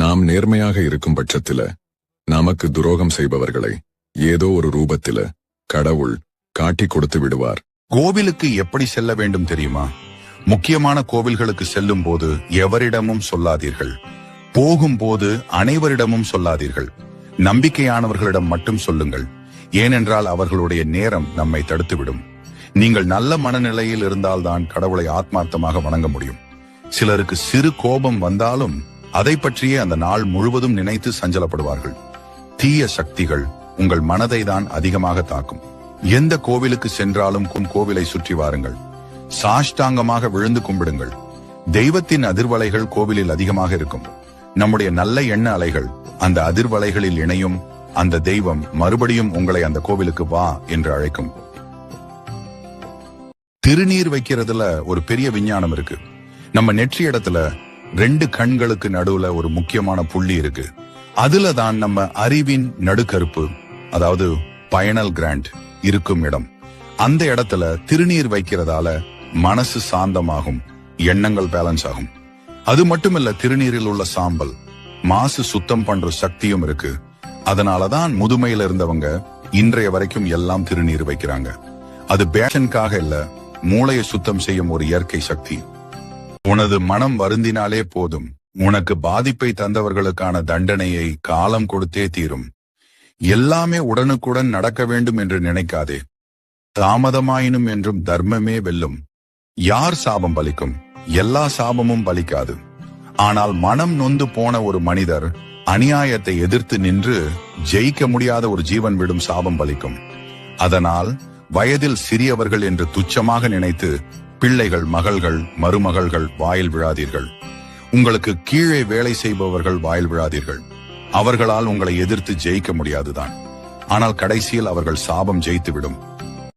நாம் நேர்மையாக இருக்கும் பட்சத்தில நமக்கு துரோகம் செய்பவர்களை ஏதோ ஒரு ரூபத்தில கடவுள் காட்டி கொடுத்து விடுவார். கோவிலுக்கு எப்படி செல்ல வேண்டும் தெரியுமா? முக்கியமான கோவில்களுக்கு செல்லும் போது எவரிடமும் சொல்லாதீர்கள். போகும்போது அனைவரிடமும் சொல்லாதீர்கள். நம்பிக்கையானவர்களிடம் மட்டும் சொல்லுங்கள். ஏனென்றால் அவர்களுடைய நேரம் நம்மை தடுத்துவிடும். நீங்கள் நல்ல மனநிலையில் இருந்தால்தான் கடவுளை ஆத்மார்த்தமாக வணங்க முடியும். சிலருக்கு சிறு கோபம் வந்தாலும் அதை பற்றியே அந்த நாள் முழுவதும் நினைத்து சஞ்சலப்படுவார்கள். தீய சக்திகள் உங்கள் மனதை தான் அதிகமாக தாக்கும். எந்த கோவிலுக்கு சென்றாலும் உன் கோவிலை சுற்றி வாருங்கள். சாஷ்டாங்கமாக விழுந்து கும்பிடுங்கள். தெய்வத்தின் அதிர்வலைகள் கோவிலில் அதிகமாக இருக்கும். நம்முடைய நல்ல எண்ண அலைகள் அந்த அதிர்வலைகளில் இணையும். அந்த தெய்வம் மறுபடியும் உங்களை அந்த கோவிலுக்கு வா என்று அழைக்கும். திருநீர் வைக்கிறதுல ஒரு பெரிய விஞ்ஞானம் இருக்கு. நம்ம நெற்றி இடத்துல ரெண்டு கண்களுக்கு நடுவுல ஒரு முக்கியமான புள்ளி இருக்கு. அதுல தான் நம்ம அறிவின் நடுக்கருப்பு அதாவது பயனல் கிராண்ட் இருக்கும் இடம். அந்த இடத்துல திருநீர் வைக்கிறதால மனசு சாந்தமாகும் எண்ணங்கள் பேலன்ஸ் ஆகும். அது மட்டுமல்ல திருநீரில் உள்ள சாம்பல் மாசு சுத்தம் பண்ற சக்தியும் இருக்கு. அதனாலதான் முதுமையில இருந்தவங்க இன்றைய வரைக்கும் எல்லாம் திருநீர் வைக்கிறாங்க. அது பேஷனுக்காக இல்ல மூளையை சுத்தம் செய்யும் ஒரு இயற்கை சக்தி. உனது மனம் வருந்தினாலே போதும். உனக்கு பாதிப்பை தந்தவர்களுக்கான தண்டனையை காலம் கொடுத்தே தீரும். எல்லாமே உடனுக்குடன் நடக்க வேண்டும் என்று நினைக்காதே. தாமதமாயினும் என்றும் தர்மமே வெல்லும். யார் சாபம் பலிக்கும்? எல்லா சாபமும் பலிக்காது. ஆனால் மனம் நொந்து போன ஒரு மனிதர் அநியாயத்தை எதிர்த்து நின்று ஜெயிக்க முடியாத ஒரு ஜீவன் விடும் சாபம் பலிக்கும். அதனால் வயதில் சிறியவர்கள் என்று துச்சமாக நினைத்து பிள்ளைகள் மகள்கள் மருமகள்கள் வாயில் விழாதீர்கள். உங்களுக்கு கீழே வேலை செய்பவர்கள் வாயில் விழாதீர்கள். அவர்களால் உங்களை எதிர்த்து ஜெயிக்க முடியாதுதான். ஆனால் கடைசியில் அவர்கள் சாபம் ஜெயித்துவிடும்.